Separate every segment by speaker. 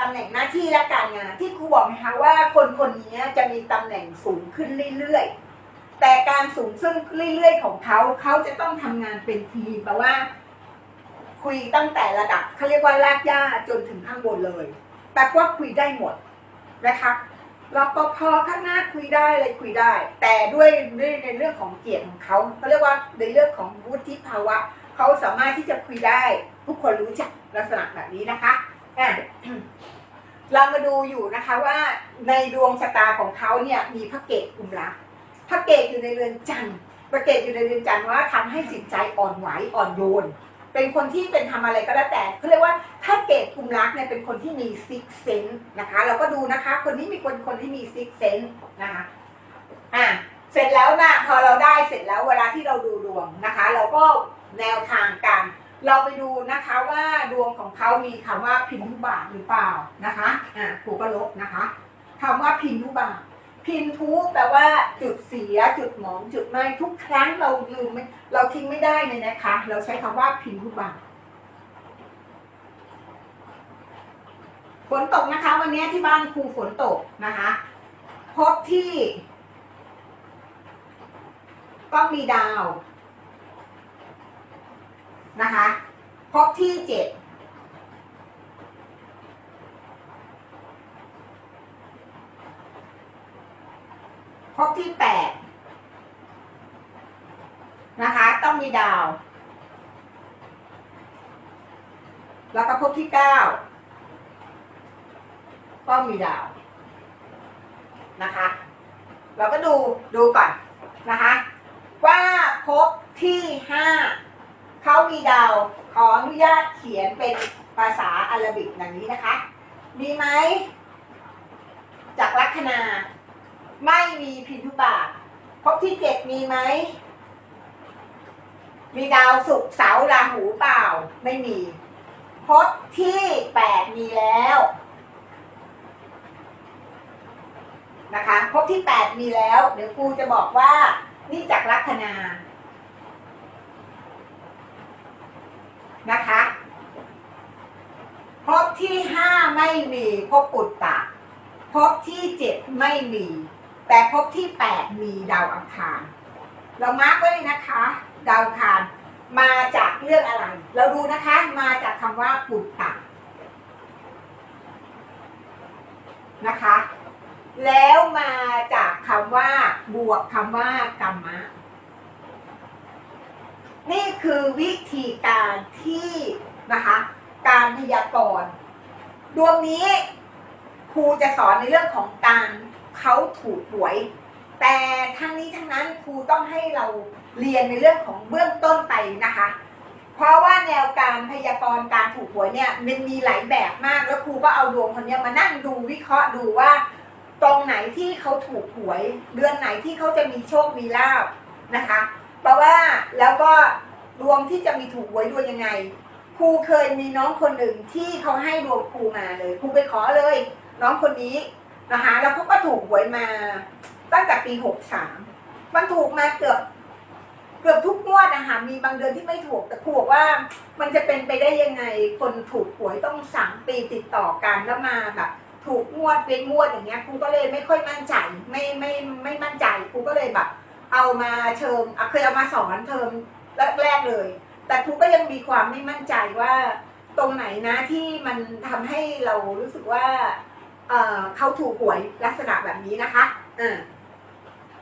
Speaker 1: ตำแหน่งหน้าที่และการงานที่ครูบอกนะคะว่าคนคนนี้จะมีตำแหน่งสูงขึ้นเรื่อยๆ แต่การสูงขึ้นเรื่อยๆ ของเขาเขาจะต้องทำงานเป็นทีมแปลว่า คุยตั้งแต่ระดับเขาเรียกว่ารากหญ้าจนถึงข้างบนเลยแปลว่าคุยได้หมดนะคะรปภข้างหน้าคุยได้เลยคุยได้ แต่ด้วยด้วยในเรื่องของเกียรติของเขาเขาเรียกว่าในเรื่องของวุฒิภาวะเขาสามารถที่จะคุยได้ ทุกคนรู้จักลักษณะแบบนี้นะคะ อะเรามาดูอยู่นะคะว่าในดวงชะตาของเขาเนี่ยมีพระเกตกุมรักพระเกตอยู่ในเรือนจันทร์พระเกตอยู่ในเรือนจันทร์ว่าทำให้จิตใจอ่อนไหวอ่อนโยน เป็นคนที่เป็นทำอะไรก็แล้วแต่เขาเรียกว่าถ้าเกตกุมรักเนี่ยเป็นคนที่มีซิกเซนนะคะ เราก็ดูนะคะ คนนี้มีคนคนที่มีซิกเซนนะคะอะเสร็จแล้วนะพอเราได้เสร็จแล้วเวลาที่เราดูดวงนะคะ เราก็แนวทางการ เราไปดูนะคะว่าดวงของเขามีคำว่าพินทุบาทหรือเปล่านะคะอะครูก็ลบนะคะคำว่าพินทุบาทพินทุแปลว่าจุดเสียจุดหมองจุดไหม้ทุกครั้งเราลืมไม่เราทิ้งไม่ได้เลยนะคะ เราใช้คำว่าพินทุบาทฝนตกนะคะ วันนี้ที่บ้านครูฝนตกนะคะ พบที่ต้องมีดาว นะคะพบที่เจ็ดพบที่แปดนะคะ ต้องมีดาว แล้วก็พบที่เก้าก็มีดาวนะคะ เราก็ดูดูก่อนนะคะ ว่าพบที่ห้า เขามีดาวขออนุญาตเขียนเป็นภาษาอาหรับิกอย่างนี้นะคะ มีไหม จากลัคนา ไม่มีพินทุบาทพบที่เจ็ดมีไหม มีดาวศุกร์เสาร์ราหูเปล่า ไม่มีพบที่แปดมีแล้วนะคะพบที่แปดมีแล้ว เดี๋ยวครูจะบอกว่านี่จากลัคนา นะคะพบที่ห้าไม่มีพบปุตตะพบที่เจ็ดไม่มี แต่พบที่แปดมีดาวอังคาร เรามาร์กไว้เลยนะคะ ดาวอังคารมาจากเรื่องอะไร เราดูนะคะมาจากคำว่าปุตตะนะคะ แล้วมาจากคำว่าบวกคำว่ากรรมะ นี่คือวิธีการที่นะคะการพยากรณ์ดวงนี้ครูจะสอนในเรื่องของการเขาถูกหวย แต่ทั้งนี้ทั้งนั้นครูต้องให้เราเรียนในเรื่องของเบื้องต้นไปนะคะ เพราะว่าแนวการพยากรณ์การถูกหวยเนี่ยมันมีหลายแบบมากแล้วครูก็เอาดวงคนนี้มานั่งดูวิเคราะห์ดูว่า ตรงไหนที่เขาถูกหวย เดือนไหนที่เขาจะมีโชคมีลาบนะคะ เพราะว่าแล้วก็ดวงที่จะมีถูกหวยดวงยังไงครูเคยมีน้องคนหนึ่งที่เขาให้ดวงครูมาเลยครูไปขอเลย น้องคนนี้นะคะแล้วเขาก็ถูกหวยมาตั้งแต่ปีหกสามมันถูกมาเกือบเกือบทุกงวดนะคะมีบางเดือนที่ไม่ถูกแต่ครูบอกว่า มันจะเป็นไปได้ยังไงคนถูกหวยต้องสามปีติดต่อกันแล้วมาแบบถูกงวดเป็นงวดอย่างเงี้ยครูก็เลยไม่ค่อยมั่นใจไม่ไม่ไม่มั่นใจครูก็เลยแบบ เอามาเชิมเคยเอามาสอนเทอมแรกๆเลย แต่ครูก็ยังมีความไม่มั่นใจว่าตรงไหนนะที่มันทำให้เรารู้สึกว่าเออเขาถูกหวยลักษณะแบบนี้นะคะอ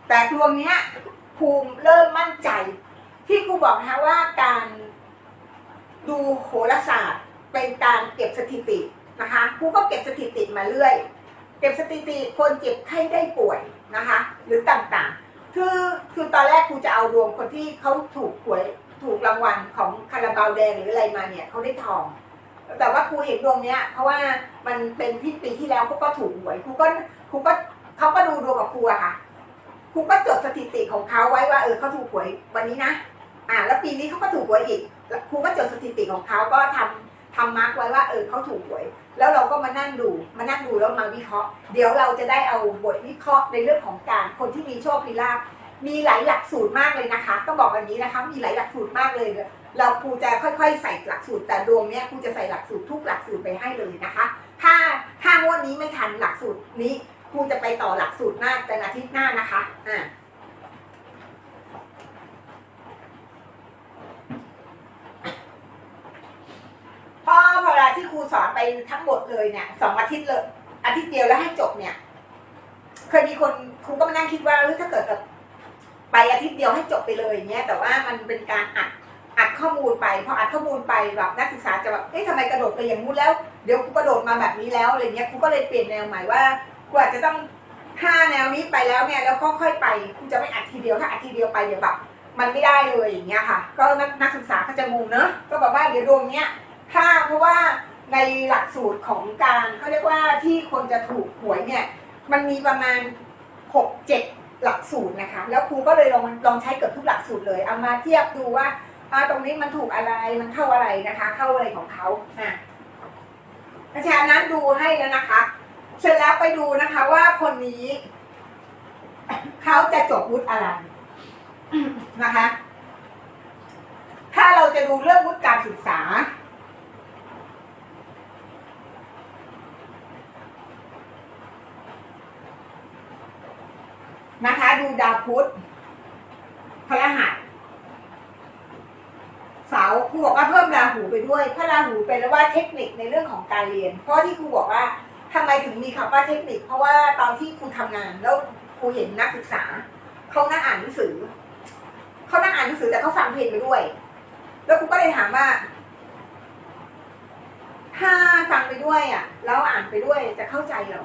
Speaker 1: แต่ดวงเนี้ยครูเริ่มมั่นใจ ที่ครูบอกนะคะว่าการดูโหราศาสตร์เป็นการเก็บสถิตินะคะครูก็เก็บสถิติมาเรื่อย เก็บสถิติคนเจ็บไข้ได้ป่วยนะคะ หรือต่างๆ คือคือตอนแรกครูจะเอาดวงคนที่เขาถูกหวยถูกรางวัลของคาราบาวแดงหรืออะไรมาเนี่ยเขาได้ทอง แต่ว่าครูเห็นดวงเนี้ย เพราะว่ามันเป็นที่ปีที่แล้วเขาก็ถูกหวยครูก็ครูก็เขาก็ดูดวงกับครูอะค่ะครูก็จดสถิติของเขาไว้ว่าเออเขาถูกหวยวันนี้นะอ่า แล้วปีนี้เขาก็ถูกหวยอีกแล้วครูก็จดสถิติของเขาก็ทำทำมาร์กไว้ว่าเออเขาถูกหวย แล้วเราก็มานั่งดูมานั่งดูแล้วมาวิเคราะห์ เดี๋ยวเราจะได้เอาบทวิเคราะห์ในเรื่องของการคนที่มีโชคมีลาภมีหลายหลักสูตรมากเลยนะคะต้องบอกแบบนี้นะคะมีหลายหลักสูตรมากเลย เราครูจะค่อยๆ ใส่หลักสูตร แต่ดวงเนี้ยครูจะใส่หลักสูตรทุกหลักสูตรไปให้เลยนะคะ ถ้าถ้างวดนี้ไม่ทันหลักสูตรนี้ครูจะไปต่อหลักสูตรหน้าเป็นอาทิตย์หน้านะคะอ่า พอพอเวลาที่ครูสอนไปทั้งหมดเลยเนี่ยสองอาทิตย์เลยอาทิตย์เดียวแล้วให้จบเนี่ย เคยมีคนครูก็มานั่งคิดว่าเออถ้าเกิดแบบไปอาทิตย์เดียวให้จบไปเลยอย่างเงี้ย แต่ว่ามันเป็นการอัดอัดข้อมูลไปพออัดข้อมูลไปแบบนักศึกษาจะแบบเอ๊ะทำไมกระโดดไปอย่างนู้นแล้ว เดี๋ยวครูกระโดดมาแบบนี้แล้วอะไรเงี้ยครูก็เลยเปลี่ยนแนวใหม่ว่าครูอาจจะต้องห้าแนวนี้ไปแล้วเนี่ยแล้วค่อยๆไปครูจะไม่อัดทีเดียวถ้าอัดทีเดียวไปเดี๋ยวแบบมันไม่ได้เลยอย่างเงี้ยค่ะ ก็นักนักศึกษาก็จะงงเนอะก็แบบว่าเดี๋ยวดวงเนี้ย ถ้าเพราะว่าในหลักสูตรของการเขาเรียกว่าที่คนจะถูกหวยเนี่ย มันมีประมาณหกเจ็ดหลักสูตรนะคะ แล้วครูก็เลยลองลองใช้เกือบทุกหลักสูตรเลย เอามาเทียบดูว่าอาตรงนี้มันถูกอะไรมันเข้าอะไรนะคะ เข้าอะไรของเขาอะอาจารย์นั้นดูให้แล้วนะคะ เสร็จแล้วไปดูนะคะว่าคนนี้เขาจะจบวุฒิอะไรนะคะ ถ้าเราจะดูเรื่องวุฒิการศึกษา นะคะ ดูดาวพุธพระหัสเสาครูบอกว่าเพิ่มราหูไปด้วยพระราหูเป็นแล้วว่าเทคนิคในเรื่องของการเรียน เพราะที่ครูบอกว่าทำไมถึงมีคำว่าเทคนิค เพราะว่าตอนที่ครูทำงานแล้วครูเห็นนักศึกษาเขานั่งอ่านหนังสือเขานั่งอ่านหนังสือแต่เขาฟังเพลงไปด้วย แล้วครูก็เลยถามว่า ถ้าฟังไปด้วยอะแล้วอ่านไปด้วยจะเข้าใจเหรอ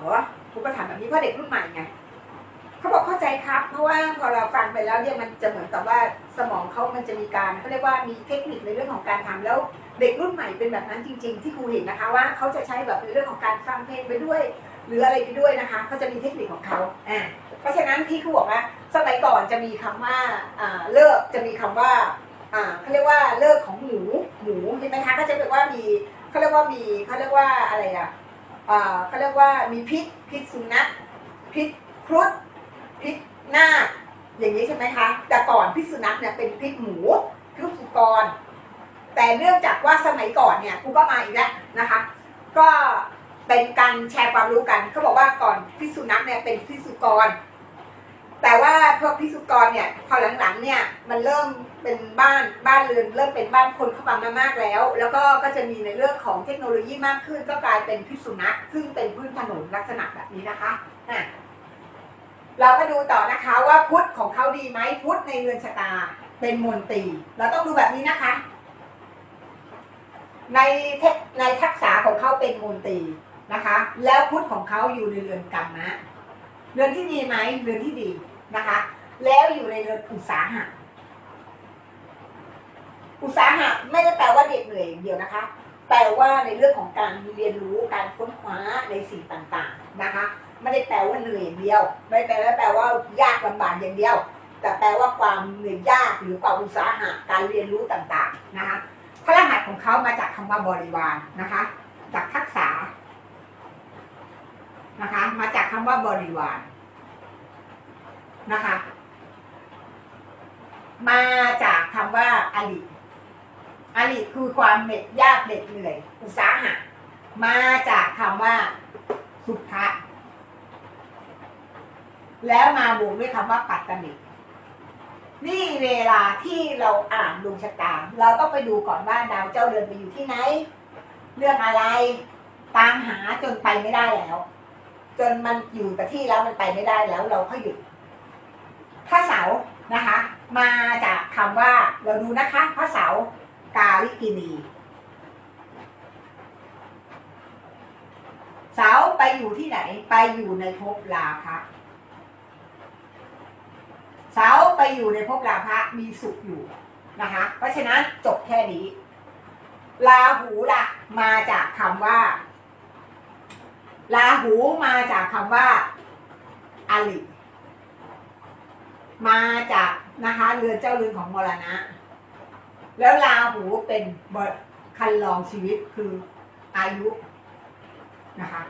Speaker 1: ครูก็ถามแบบนี้เพราะเด็กรุ่นใหม่ไง เขาบอกเข้าใจครับ เพราะว่าพอเราฟังไปแล้วเนี่ยมันจะเหมือนกับว่าสมองเขามันจะมีการเขาเรียกว่ามีเทคนิคในเรื่องของการทำแล้วเด็กรุ่นใหม่เป็นแบบนั้นจริง ๆ ที่ครูเห็นนะคะว่าเขาจะใช้แบบในเรื่องของการฟังเพลงไปด้วย หรืออะไรไปด้วยนะคะเขาจะมีเทคนิคของเขาอ่าเพราะฉะนั้นที่ครูบอกว่าสมัยก่อนจะมีคำว่าอ่าเลิกจะมีคำว่าอ่าเขาเรียกว่าเลิกของหมูหมูใช่ไหมคะก็จะเรียกว่ามีเขาเรียกว่ามีเขาเรียกว่าอะไรอะเขาเรียกว่ามีพิษพิษสุนัขพิษครุฑ พิษหน้า อย่างนี้ใช่ไหมคะ แต่ก่อนพิษสุนัขเนี่ยเป็นพิษหมูพิษสุกร แต่เนื่องจากว่าสมัยก่อนเนี่ยครูก็มาอีกแล้วนะคะ ก็เป็นการแชร์ความรู้กันเขาบอกว่าก่อนพิษสุนัขเนี่ยเป็นพิษสุกร แต่ว่าพวกพิษสุกรเนี่ยพอหลังๆเนี่ยมันเริ่มเป็นบ้านบ้านเรือนเริ่มเป็นบ้านคนเข้ามามากแล้ว แล้วก็ก็จะมีในเรื่องของเทคโนโลยีมากขึ้น ก็กลายเป็นพิษสุนัขซึ่งเป็นพื้นถนนลักษณะแบบนี้นะคะอะ เราก็ดูต่อนะคะว่าพุทธของเขาดีไหมพุทธในเรือนชะตาเป็นมนตรี เราต้องดูแบบนี้นะคะ ในเทคในทักษะของเขาเป็นมนตรีนะคะ แล้วพุทธของเขาอยู่ในเรือนกรรมะเรือนที่ดีไหมเรือนที่ดีนะคะ แล้วอยู่ในเรือนอุตสาหะอุตสาหะไม่ได้แปลว่าเด็กเหนื่อยอย่างเดียวนะคะ แปลว่าในเรื่องของการเรียนรู้การค้นคว้าในสิ่งต่างๆนะคะ ไม่ได้แปลว่าเหนื่อยอย่างเดียว ไม่ได้แปลว่าแปลว่ายากลำบากอย่างเดียว แต่แปลว่าความเหนื่อยยากหรือความอุตสาหะการเรียนรู้ต่างๆนะคะพระรหัสของเขามาจากคำว่าบริวารนะคะ จากทักษะนะคะ มาจากคำว่าบริวารนะคะ มาจากคำว่าอลิอลิคือความเหน็ดยากเหน็ดเหนื่อย อุตสาหะ มาจากคำว่าสุภะ แล้วมาบวกด้วยคำว่าปัตตนินี่เวลาที่เราอ่านดวงชะตา เราต้องไปดูก่อนว่าดาวเจ้าเรือนไปอยู่ที่ไหน เรื่องอะไรตามหาจนไปไม่ได้แล้ว จนมันอยู่กับที่แล้วมันไปไม่ได้แล้วเราก็หยุดพระเสาร์นะคะ มาจากคำว่าเราดูนะคะพระเสาร์กาลิกินีเสาไปอยู่ที่ไหนไปอยู่ในภพลาภะ เสาไปอยู่ในภพราภะมีสุขอยู่นะคะ เพราะฉะนั้นจบแค่นี้ลาหูล่ะ มาจากคำว่าลาหูมาจากคำว่าอลิมาจากนะคะเรือนเจ้าเรือนของมรณะ แล้วลาหูเป็นบคันลองชีวิตคืออายุนะคะ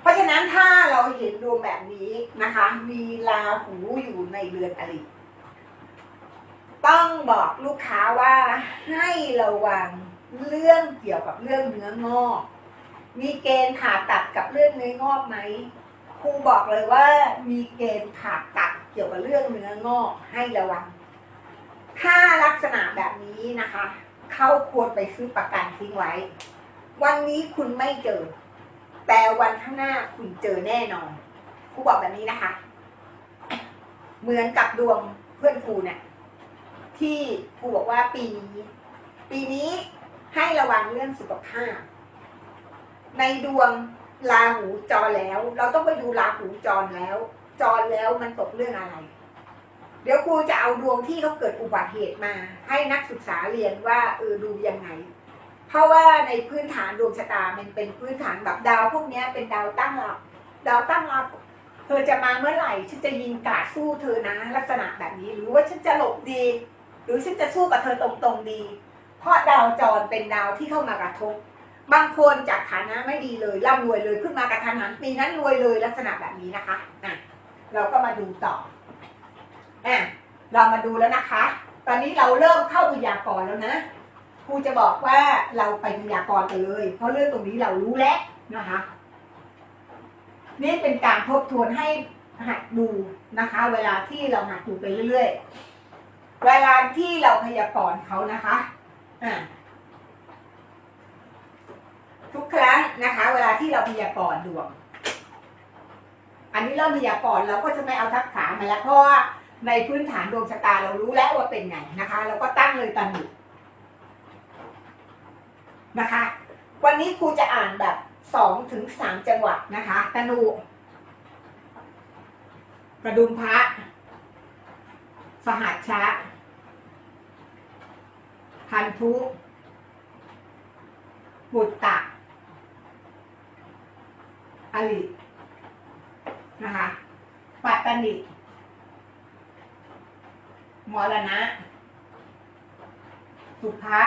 Speaker 1: เพราะฉะนั้นถ้าเราเห็นดวงแบบนี้นะคะ มีราหูอยู่ในเรือนอริต้องบอกลูกค้าว่าให้ระวังเรื่องเกี่ยวกับเรื่องเนื้องอก มีเกณฑ์ผ่าตัดกับเรื่องเนื้องอกไหมครูบอกเลยว่ามีเกณฑ์ผ่าตัดเกี่ยวกับเรื่องเนื้องอกให้ระวัง ถ้าลักษณะแบบนี้นะคะ เขาควรไปซื้อประกันทิ้งไว้ วันนี้คุณไม่เจอ แต่วันข้างหน้าคุณเจอแน่นอนครูบอกแบบนี้นะคะ เหมือนกับดวงเพื่อนครูเนี่ยที่ครูบอกว่าปีนี้ปีนี้ให้ระวังเรื่องสุขภาพ ในดวงราหูจรแล้ว เราต้องไปดูราหูจรแล้ว จรแล้วมันตกเรื่องอะไร เดี๋ยวครูจะเอาดวงที่เขาเกิดอุบัติเหตุมา ให้นักศึกษาเรียนว่าเออดูยังไง เพราะว่าในพื้นฐานดวงชะตามันเป็นพื้นฐานแบบดาวพวกนี้เป็นดาวตั้งหลักดาวตั้งหลักเธอจะมาเมื่อไหร่ฉันจะยิงกาดสู้เธอนะลักษณะแบบนี้ หรือว่าฉันจะหลบดี หรือฉันจะสู้กับเธอตรงๆดี เพราะดาวจรเป็นดาวที่เข้ามากระทบบางคนจากฐานะไม่ดีเลยร่ำรวยเลยขึ้นมากระทันหันปีนั้นรวยเลยลักษณะแบบนี้นะคะอะเราก็มาดูต่ออะเรามาดูแล้วนะคะ ตอนนี้เราเริ่มเข้าพยากรแล้วนะ ครูจะบอกว่าเราไปพยากรณ์กันเลย เพราะเรื่องตรงนี้เรารู้แล้วนะคะ นี่เป็นการทบทวนให้หัดดูนะคะ เวลาที่เราหัดดูไปเรื่อยๆ เวลาที่เราพยากรณ์เขานะคะอ่าทุกครั้งนะคะ เวลาที่เราพยากรณ์ดวง อันนี้เริ่มพยากรณ์เราก็จะไม่เอาทักษะมาแล้วเพราะว่าในพื้นฐานดวงชะตาเรารู้แล้วว่าเป็นไงนะคะ เราก็ตั้งเลยตันอยู่ นะคะ วันนี้ครูจะอ่านแบบสองถึงสามจังหวัดนะคะตนูกระดุมพระ สหัสชะ พันธุบุตตะ อลินะคะ ปัตตานิมรณะ สุภะ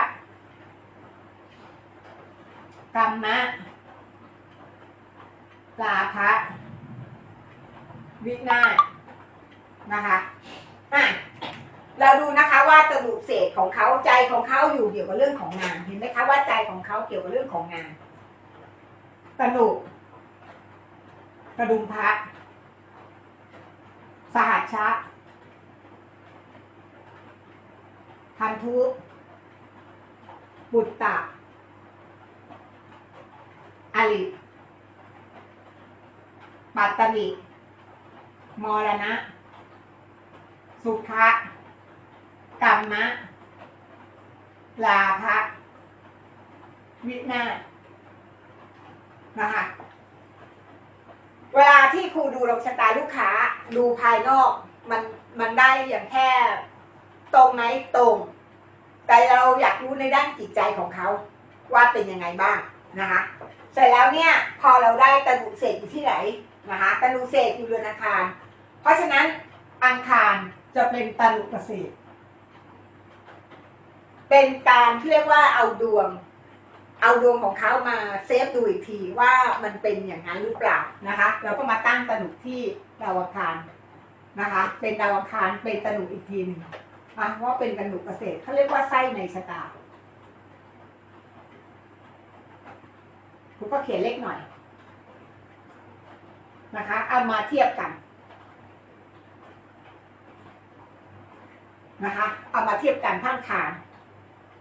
Speaker 1: กรรมะ ลาภะวินาศนะคะอะเราดูนะคะว่าตรุเศษของเขาใจของเขาอยู่เกี่ยวกับเรื่องของงานเห็นไหมคะว่าใจของเขาเกี่ยวกับเรื่องของงานตนุกระดุมพระสหัชชะพันธุบุตตะ อลิปัตตนิมรณะ สุขะกรรมะ ลาภะวินาศนะคะ เวลาที่ครูดูดวงชะตาลูกค้า ดูภายนอก มันมันได้อย่างแค่ตรงไหมตรง แต่เราอยากรู้ในด้านจิตใจของเขา ว่าเป็นยังไงบ้างนะคะ เสร็จแล้วเนี่ยพอเราได้ตะลุเศษอยู่ที่ไหนนะคะตะลุเศษอยู่เรือนอังคาร เพราะฉะนั้นอังคารจะเป็นตะลุเกษตรเป็นการที่เรียกว่าเอาดวง เอาดวงของเขามาเซฟดูอีกทีว่ามันเป็นอย่างนั้นหรือเปล่านะคะเราก็มาตั้งตะลุที่ดาวอังคารนะคะ เป็นดาวอังคารเป็นตะลุอีกทีหนึ่งอะว่าเป็นตะลุเกษตรเขาเรียกว่าไส้ในชะตา คุณก็เขียนเลขหน่อยนะคะ เอามาเทียบกันนะคะ เอามาเทียบกันท่ามคาน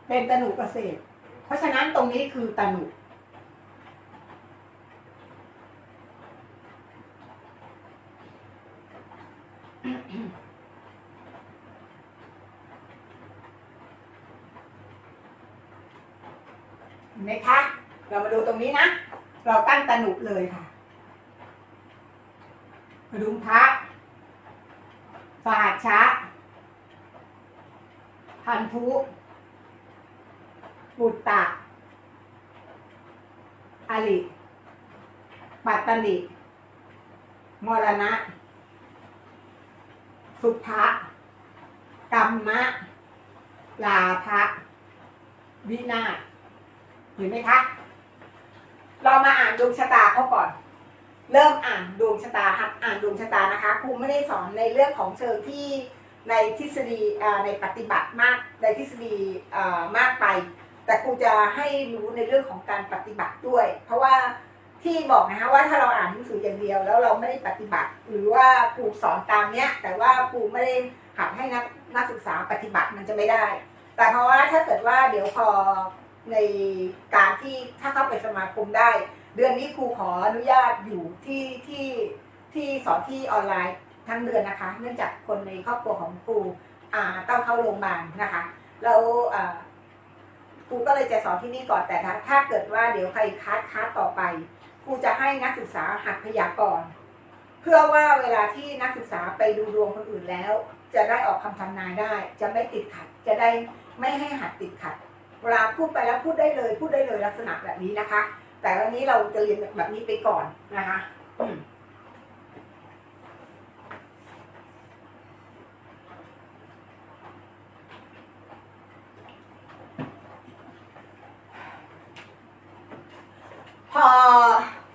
Speaker 1: เป็นตนุเกษตร เพราะฉะนั้นตรงนี้คือตนุเห็นไหมคะ เรามาดูตรงนี้นะ เราตั้งตนุเลยค่ะกระดุมพระสหัสชะพันธุ ปุตตะอลิปัตตนิมรณะ สุภะกรรมะ ลาภะวินาศเห็นไหมคะ เรามาอ่านดวงชะตาเขาก่อน เริ่มอ่านดวงชะตาหัดอ่านดวงชะตานะคะครูไม่ได้สอนในเรื่องของเชิงที่ในทฤษฎีในปฏิบัติมากในทฤษฎีมากไป แต่ครูจะให้รู้ในเรื่องของการปฏิบัติด้วย เพราะว่าที่บอกนะคะว่าถ้าเราอ่านหนังสืออย่างเดียว แล้วเราไม่ได้ปฏิบัติ หรือว่าครูสอนตามเนี้ย แต่ว่าครูไม่ได้หัดให้นักนักศึกษาปฏิบัติมันจะไม่ได้ แต่เพราะว่าถ้าเกิดว่าเดี๋ยวพอ ในการที่ถ้าเข้าไปสมาคมได้ เดือนนี้ครูขออนุญาตอยู่ที่ที่ที่สอนที่ออนไลน์ทั้งเดือนนะคะ เนื่องจากคนในครอบครัวของครูต้องเข้าโรงพยาบาลนะคะแล้วครูก็เลยจะสอนที่นี่ก่อนแต่ถ้าเกิดว่าเดี๋ยวใครคัดคัดต่อไปครูจะให้นักศึกษาหัดพยากรณ์เพื่อว่าเวลาที่นักศึกษาไปดูดวงคนอื่นแล้ว จะได้ออกคำทำนายได้ จะไม่ติดขัด จะได้ไม่ให้หัดติดขัด เวลาพูดไปแล้วพูดได้เลย พูดได้เลยลักษณะแบบนี้นะคะ แต่วันนี้เราจะเรียนแบบนี้ไปก่อนนะคะพอ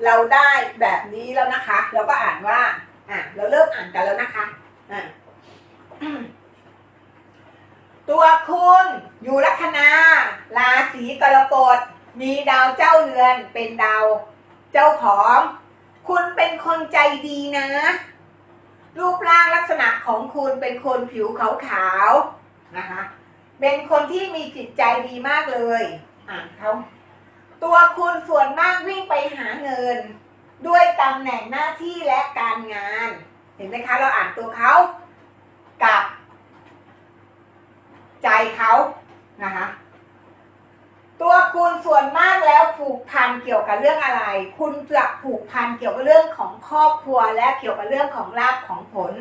Speaker 1: เราได้แบบนี้แล้วนะคะ เราก็อ่านว่า อะเราเริ่มอ่านกันแล้วนะคะอะ ตัวคุณอยู่ลัคนาราศีกรกฎมีดาวเจ้าเรือนเป็นดาวเจ้าของ คุณเป็นคนใจดีนะ รูปร่างลักษณะของคุณเป็นคนผิวขาวๆนะคะเป็นคนที่มีจิตใจดีมากเลยอ่านเขาตัวคุณส่วนมากวิ่งไปหาเงิน ด้วยตำแหน่งหน้าที่และการงาน เห็นไหมคะ เราอ่านตัวเขากับ ใจเขานะคะ ตัวคุณส่วนมากแล้วผูกพันเกี่ยวกับเรื่องอะไร คุณจะผูกพันเกี่ยวกับเรื่องของครอบครัวและเกี่ยวกับเรื่องของลาภของผล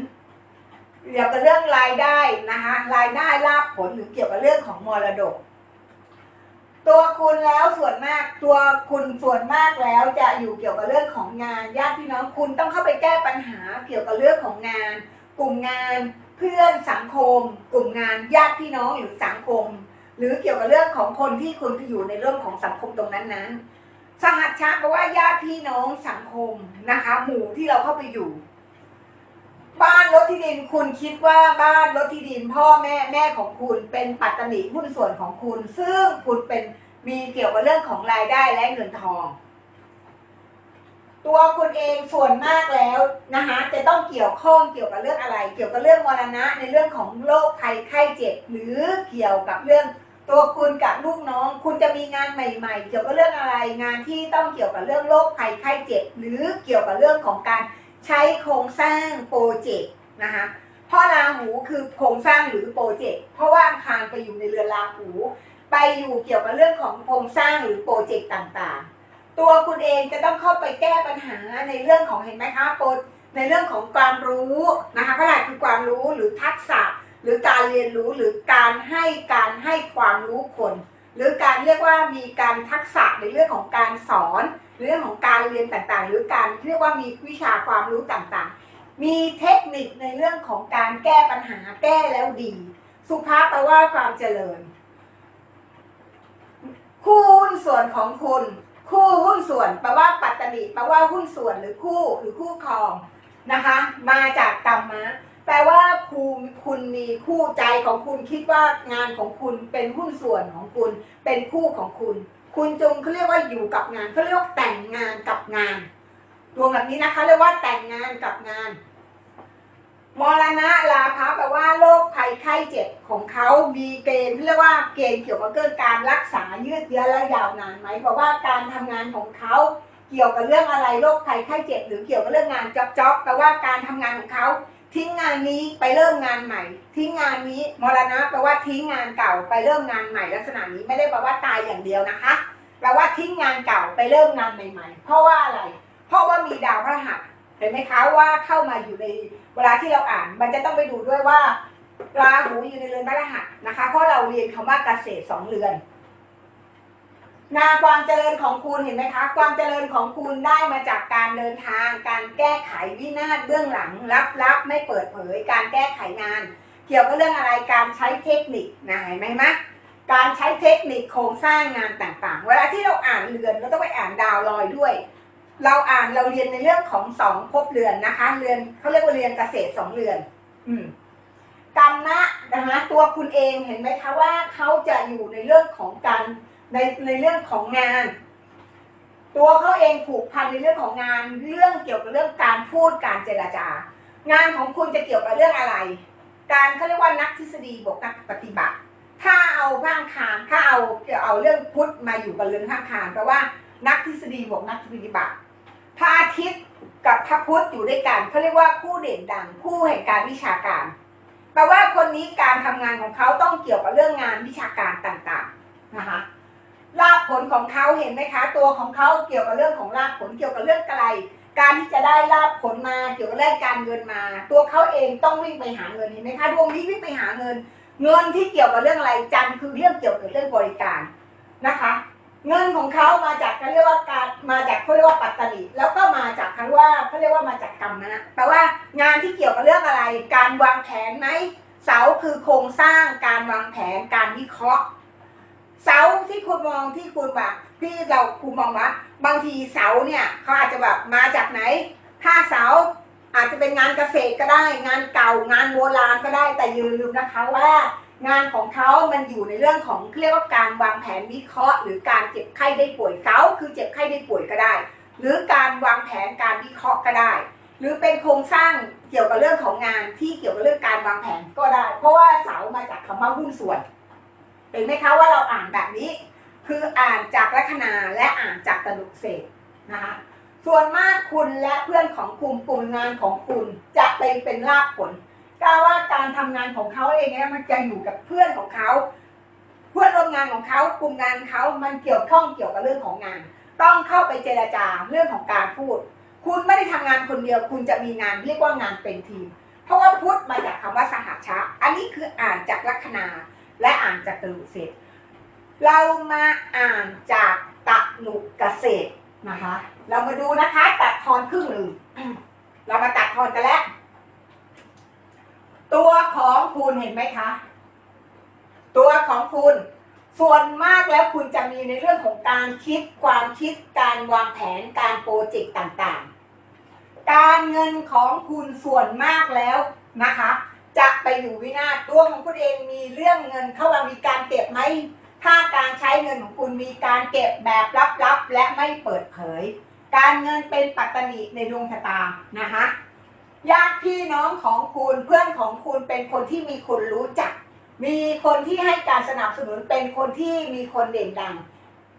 Speaker 1: เกี่ยวกับเรื่องรายได้นะคะรายได้ลาภผลหรือเกี่ยวกับเรื่องของมรดก ตัวคุณแล้วส่วนมากตัวคุณส่วนมากแล้วจะอยู่เกี่ยวกับเรื่องของงานญาติพี่น้องคุณต้องเข้าไปแก้ปัญหาเกี่ยวกับเรื่องของงาน กลุ่มงาน เพื่อนสังคม กลุ่มงานญาติพี่น้องหรือสังคม หรือเกี่ยวกับเรื่องของคนที่คุณอยู่ในเรื่องของสังคมตรงนั้นนั้นสหัชชะแปลว่าญาติพี่น้องสังคมนะคะ หมู่ที่เราเข้าไปอยู่ บ้านรถที่ดินคุณคิดว่าบ้านรถที่ดินพ่อแม่แม่ของคุณเป็นปัตตนิหุ้นส่วนของคุณ ซึ่งคุณเป็นมีเกี่ยวกับเรื่องของรายได้และเงินทอง ตัวคุณเองส่วนมากแล้วนะคะจะต้องเกี่ยวข้องเกี่ยวกับเรื่องอะไร เกี่ยวกับเรื่องมรณะในเรื่องของโรคภัยไข้เจ็บ หรือเกี่ยวกับเรื่องตัวคุณกับลูกน้อง คุณจะมีงานใหม่ ๆ เกี่ยวกับเรื่องอะไรงานที่ต้องเกี่ยวกับเรื่องโรคภัยไข้เจ็บ หรือเกี่ยวกับเรื่องของการใช้โครงสร้างโปรเจกต์นะคะเพราะราหูคือโครงสร้างหรือโปรเจกต์เพราะว่าอังคารไปอยู่ในเรือนราหู ไปอยู่เกี่ยวกับเรื่องของโครงสร้างหรือโปรเจกต์ต่างๆ ตัวคุณเองจะต้องเข้าไปแก้ปัญหาในเรื่องของเห็นไหมคะโปรในเรื่องของความรู้นะคะพระราคือความรู้หรือทักษะ หรือการเรียนรู้หรือการให้การให้ความรู้คน หรือการเรียกว่ามีการทักษะในเรื่องของการสอน เรื่องของการเรียนต่างๆ หรือการเรียกว่ามีวิชาความรู้ต่างๆ มีเทคนิคในเรื่องของการแก้ปัญหาแก้แล้วดี สุภาพแปลว่าความเจริญ คู่หุ้นส่วนของคุณ คู่หุ้นส่วนแปลว่าปัตตนิแปลว่าหุ้นส่วนหรือคู่หรือคู่ครองนะคะ มาจากกรรมะแปลว่าคุณคุณมีคู่ใจของคุณคิดว่างานของคุณเป็นหุ้นส่วนของคุณ เป็นคู่ของคุณ คุณจงเขาเรียกว่าอยู่กับงานเขาเรียกว่าแต่งงานกับงานรวมแบบนี้นะคะเรียกว่าแต่งงานกับงาน มรณะลาภะแปลว่าโรคภัยไข้เจ็บของเขามีเกณฑ์เรียกว่าเกณฑ์เกี่ยวกับเรื่องการรักษายืดเยื้อและยาวนานไหมเพราะว่าการทำงานของเขาเกี่ยวกับเรื่องอะไรโรคภัยไข้เจ็บหรือเกี่ยวกับเรื่องงานจ็อบจ็อบแปลว่าการทำงานของเขาทิ้งงานนี้ไปเริ่มงานใหม่ ทิ้งงานนี้มรณะแปลว่าทิ้งงานเก่าไปเริ่มงานใหม่ลักษณะนี้ไม่ได้แปลว่าตายอย่างเดียวนะคะแปลว่าทิ้งงานเก่าไปเริ่มงานใหม่ ๆ เพราะว่าอะไร เพราะว่ามีดาวพระหัส เห็นไหมคะว่าเข้ามาอยู่ในเวลาที่เราอ่าน มันจะต้องไปดูด้วยว่าราหูอยู่ในเรือนพระหัสนะคะ เพราะเราเรียนคำว่าเกษตรสองเรือน นาความเจริญของคุณเห็นไหมคะ ความเจริญของคุณได้มาจากการเดินทาง การแก้ไขวินาศเบื้องหลังลับๆไม่เปิดเผย การแก้ไขงาน เกี่ยวกับเรื่องอะไรการใช้เทคนิคนะเห็นไหมมะการใช้เทคนิคโครงสร้างงานต่างๆ เวลาที่เราอ่านเรือนเราต้องไปอ่านดาวลอยด้วย เราอ่านเราเรียนในเรื่องของสองภพเรือนนะคะ เรือนเขาเรียกว่าเรือนเกษตรสองเรือน อืมกรรมะนะคะตัวคุณเองเห็นไหมคะว่าเขาจะอยู่ในเรื่องของการในในเรื่องของงาน ตัวเขาเองผูกพันในเรื่องของงานเรื่องเกี่ยวกับเรื่องการพูดการเจรจา งานของคุณจะเกี่ยวกับเรื่องอะไร การเขาเรียกว่านักทฤษฎีบวกนักปฏิบัติ ถ้าเอาข้างคานถ้าเอาเอาเรื่องพุทธมาอยู่กับเรือนข้างคานแปลว่านักทฤษฎีบวกนักปฏิบัติ พระอาทิตย์กับพระพุธอยู่ด้วยกันเขาเรียกว่าคู่เด่นดังคู่แห่งการวิชาการแปลว่าคนนี้การทำงานของเขาต้องเกี่ยวกับเรื่องงานวิชาการต่างๆนะคะลาภผลของเขาเห็นไหมคะ ตัวของเขาเกี่ยวกับเรื่องของลาภผลเกี่ยวกับเรื่องไกลการที่จะได้ลาภผลมาเกี่ยวกับเรื่องการเงินมา ตัวเขาเองต้องวิ่งไปหาเงินเห็นไหมคะดวงนี้วิ่งไปหาเงิน เงินที่เกี่ยวกับเรื่องอะไรจันคือเรื่องเกี่ยวกับเรื่องบริการนะคะ เงินของเขามาจากเขาเรียกว่าการมาจากเขาเรียกว่าปัตตานีแล้วก็มาจากเขาว่าเขาเรียกว่ามาจากกรรมนะแปลว่างานที่เกี่ยวกับเรื่องอะไร การวางแผนไหมเสาคือโครงสร้างการวางแผนการวิเคราะห์ เสาที่คุณมองที่คุณแบบที่เราคุณมองว่า บางทีเสาเนี่ยเขาอาจจะแบบมาจากไหน ถ้าเสาอาจจะเป็นงานเกษตรก็ได้ งานเก่างานโบราณก็ได้แต่อย่าลืมนะคะว่า งานของเขามันอยู่ในเรื่องของเรียกว่าการวางแผนวิเคราะห์ หรือการเจ็บไข้ได้ป่วยเสาคือเจ็บไข้ได้ป่วยก็ได้ หรือการวางแผนการวิเคราะห์ก็ได้ หรือเป็นโครงสร้างเกี่ยวกับเรื่องของงานที่เกี่ยวกับเรื่องการวางแผนก็ได้ เพราะว่าเสามาจากคำว่าหุ้นส่วนเห็นไหมคะว่าเราอ่านแบบนี้ คืออ่านจากลัคนาและอ่านจากตนุเศษนะคะส่วนมากคุณและเพื่อนของคุณกลุ่มงานของคุณจะไปเป็นรากผล กล่าว่าการทำงานของเขาเองเนี่ยมันจะอยู่กับเพื่อนของเขา เพื่อนร่วมงานของเขากลุ่มงานเขามันเกี่ยวข้องเกี่ยวกับเรื่องของงาน ต้องเข้าไปเจรจาเรื่องของการพูด คุณไม่ได้ทำงานคนเดียว คุณจะมีงานเรียกว่างานเป็นทีม เพราะว่าพุทธมาจากคำว่าสหชะ อันนี้คืออ่านจากลัคนาและอ่านจากตนุเศษเรามาอ่านจากตะนุเกษตรนะคะ เรามาดูนะคะตัดทอนครึ่งหนึ่งเรามาตัดทอนกันแล้ว ตัวของคุณเห็นไหมคะ ตัวของคุณ ส่วนมากแล้วคุณจะมีในเรื่องของการคิดความคิดการวางแผนการโปรเจกต์ต่างๆ การเงินของคุณส่วนมากแล้วนะคะ จะไปอยู่วินาศตัวของคุณเองมีเรื่องเงินเข้ามามีการเก็บไหมถ้าการใช้เงินของคุณมีการเก็บแบบลับๆและไม่เปิดเผย การเงินเป็นปัตตนิในดวงชะตานะคะ ญาติพี่น้องของคุณเพื่อนของคุณเป็นคนที่มีคนรู้จัก มีคนที่ให้การสนับสนุนเป็นคนที่มีคนเด่นดัง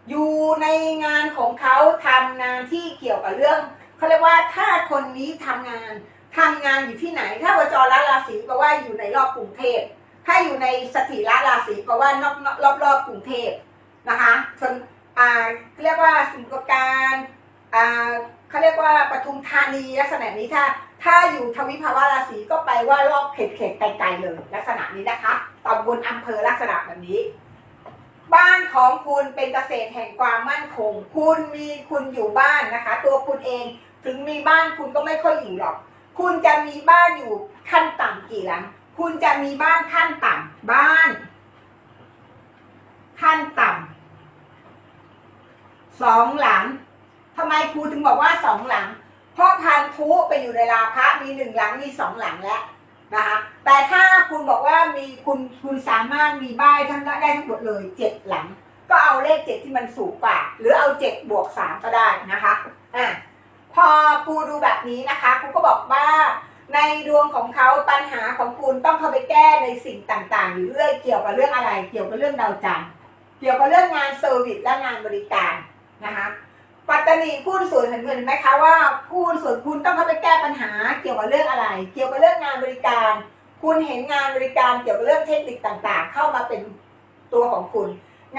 Speaker 1: อยู่ในงานของเขาทำงานที่เกี่ยวกับเรื่องเขาเรียกว่าถ้าคนนี้ทำงานทำงานอยู่ที่ไหน ถ้าวจรราศีแปลว่าอยู่ในรอบกรุงเทพถ้าอยู่ในสถิระราศีแปลว่านอกรอบรอบกรุงเทพนะคะชนอ่าเรียกว่าสมุทรการอ่าเขาเรียกว่าปทุมธานีลักษณะนี้ถ้า ถ้าอยู่ทวิภาวะราศีก็ไปว่ารอบเขตเขตไกลๆเลย ลักษณะนี้นะคะตำบลอำเภอลักษณะแบบนี้ บ้านของคุณเป็นเกษตรแห่งความมั่นคง คุณมีคุณอยู่บ้านนะคะ ตัวคุณเองถึงมีบ้านคุณก็ไม่ค่อยอยู่หรอก คุณจะมีบ้านอยู่ขั้นต่ำกี่หลัง คุณจะมีบ้านขั้นต่ำบ้าน ขั้นต่ำสองหลังทำไมครูถึงบอกว่าสองหลัง พราะพันธุไปอยู่ในราพะมีหนึ่งหลังมีสองหลังแล้วนะคะแต่ถ้าคุณบอกว่ามีคุณคุณสามารถมีบ้านทั้งได้ทั้งหมดเลยเจ็ดหลัง ก็เอาเลขเจ็ดที่มันสูงกว่า หรือเอาเจ็ดบวกสามก็ได้นะคะอะพอครูดูแบบนี้นะคะครูก็บอกว่าในดวงของเขาปัญหาของคุณต้องเข้าไปแก้ในสิ่งต่างๆอยู่เรื่อยเกี่ยวกับเรื่องอะไร เกี่ยวกับเรื่องดาวจันทร์เกี่ยวกับเรื่องงานเซอร์วิสและงานบริการนะคะ ปัตตานีพูดส่วนเห็นเหมือนไหมคะว่าพูดส่วนคุณต้องเข้าไปแก้ปัญหาเกี่ยวกับเรื่องอะไร เกี่ยวกับเรื่องงานบริการ คุณเห็นงานบริการเกี่ยวกับเรื่องเทคนิคต่างๆ เข้ามาเป็นตัวของคุณ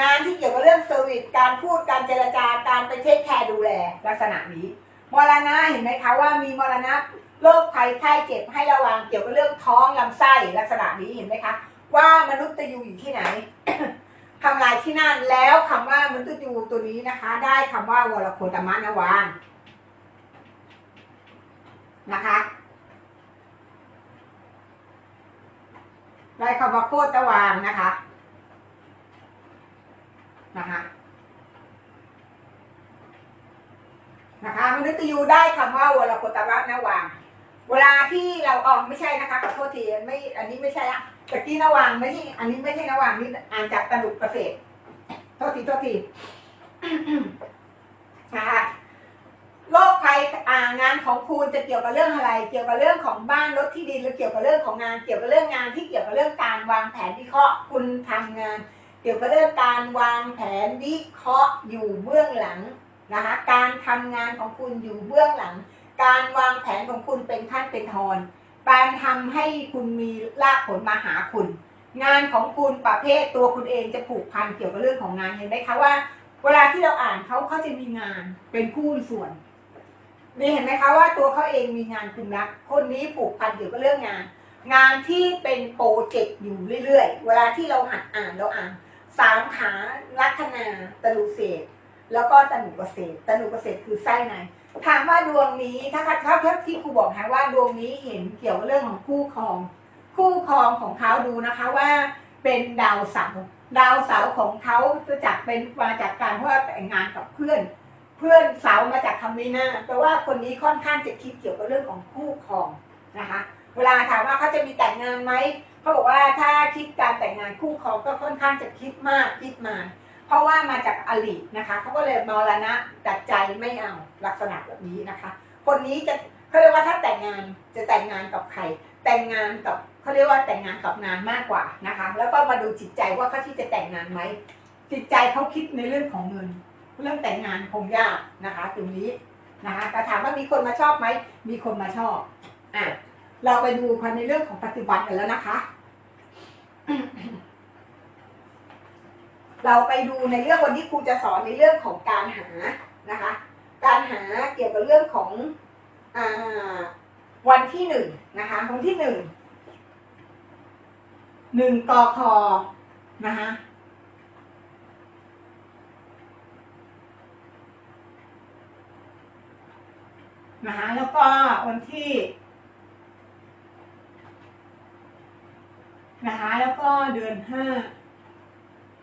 Speaker 1: งานที่เกี่ยวกับเรื่องเซอร์วิสการพูดการเจรจาการไปเทคแคร์ดูแลลักษณะนี้มรณะเห็นไหมคะว่ามีมรณะโรคภัยไข้เจ็บให้ระวังเกี่ยวกับเรื่องท้องลำไส้ลักษณะนี้เห็นไหมคะ ว่ามนุษย์จะอยู่อยู่ที่ไหน ทำลายที่นั่นแล้วคำว่ามนุษย์ยูตัวนี้นะคะ ได้คำว่าวรโคตมะนวานนะคะ ได้คำว่าโคตวานนะคะนะคะนะคะมนุษย์ยูได้คำว่าวรโคตมะนวานเวลาที่เราออกไม่ใช่นะคะขอโทษทีไม่อันนี้ไม่ใช่ละ ตะกี้นวางไม่ใช่อันนี้ไม่ใช่นวางนี่อ่านจากตนุกเกษตรโทษทีโทษทีนะคะโรคภัยอ่างานของคุณจะเกี่ยวกับเรื่องอะไร เกี่ยวกับเรื่องของบ้านรถที่ดินหรือเกี่ยวกับเรื่องของงาน เกี่ยวกับเรื่องงานที่เกี่ยวกับเรื่องการวางแผนวิเคราะห์คุณทำงาน เกี่ยวกับเรื่องการวางแผนวิเคราะห์อยู่เบื้องหลังนะคะการทำงานของคุณอยู่เบื้องหลัง การวางแผนของคุณเป็นขั้นเป็นตอน การทำให้คุณมีลากผลมาหาคุณ งานของคุณประเภทตัวคุณเองจะผูกพันเกี่ยวกับเรื่องของงานเห็นไหมคะว่า เวลาที่เราอ่านเขาเขาจะมีงานเป็นคู่ส่วนนี่เห็นไหมคะว่าตัวเขาเองมีงานคุณรัก คนนี้ผูกพันเกี่ยวกับเรื่องงาน งานที่เป็นโปรเจกต์อยู่เรื่อยๆ เวลาที่เราหัดอ่านเราอ่านสามขาลัคนาตนุเศษ แล้วก็ตนุเกษตรตนุเกษตรคือไส้ในถามว่าดวงนี้ถ้าถ้าถ้าที่ครูบอกนะว่าดวงนี้เห็นเกี่ยวกับเรื่องของคู่ครอง คู่ครองของเขาดูนะคะว่าเป็นดาวเสาร์ดาวเสาร์ของเขาจะจากเป็นมาจากการว่าแต่งงานกับเพื่อน เพื่อนเสามาจากคำนี้หน้าแปลว่าคนนี้ค่อนข้างจะคิดเกี่ยวกับเรื่องของคู่ครองนะคะ เวลาถามว่าเขาจะมีแต่งงานไหมเขาบอกว่าถ้าคิดการแต่งงานคู่ครองก็ค่อนข้างจะคิดมากคิดมา เพราะว่ามาจากอลีนะคะเขาก็เลยมรณะตัดใจไม่เอาลักษณะแบบนี้นะคะ คนนี้จะเขาเรียกว่าถ้าแต่งงานจะแต่งงานกับใคร แต่งงานกับเขาเรียกว่าแต่งงานกับงานมากกว่านะคะ แล้วก็มาดูจิตใจว่าเขาที่จะแต่งงานไหมจิตใจเขาคิดในเรื่องของเงิน เรื่องแต่งงานคงยากนะคะ ตรงนี้นะคะแต่ถามว่ามีคนมาชอบไหมมีคนมาชอบอะเราไปดูภายในเรื่องของปัจจุบันกันแล้วนะคะ เราไปดูในเรื่องวันที่ครูจะสอนในเรื่องของการหานะคะ การหาเกี่ยวกับเรื่องของอวันที่หนึ่งนะคะวันที่หนึ่งหนึ่งกคนะคะนะคะแล้วก็วันที่นะคะแล้วก็เดือนห้า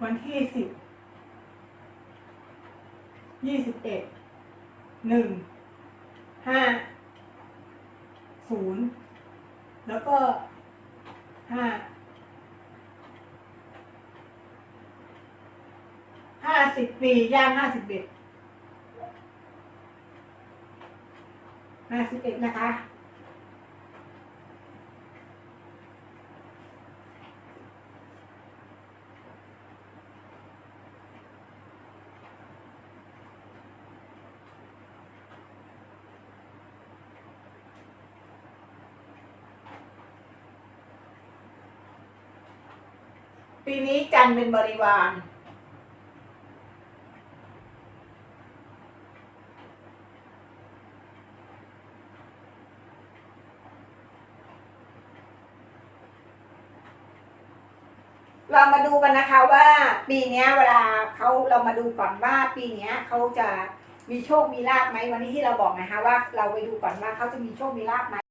Speaker 1: วันที่สิบยี่สิบเอ็ดหนึ่งห้าศูนย์แล้วก็ห้าห้าสิบปีย่างห้าสิบเอ็ดห้าสิบเอ็ดนะคะ ปีนี้ จันเป็นบริวารเรามาดูกันนะคะว่าปีนี้เวลาเขาเรามาดูก่อนว่าปีนี้เขาจะมีโชคมีลาภไหมวันนี้ที่เราบอกนะคะว่าเราไปดูก่อนว่าเขาจะมีโชคมีลาภไหม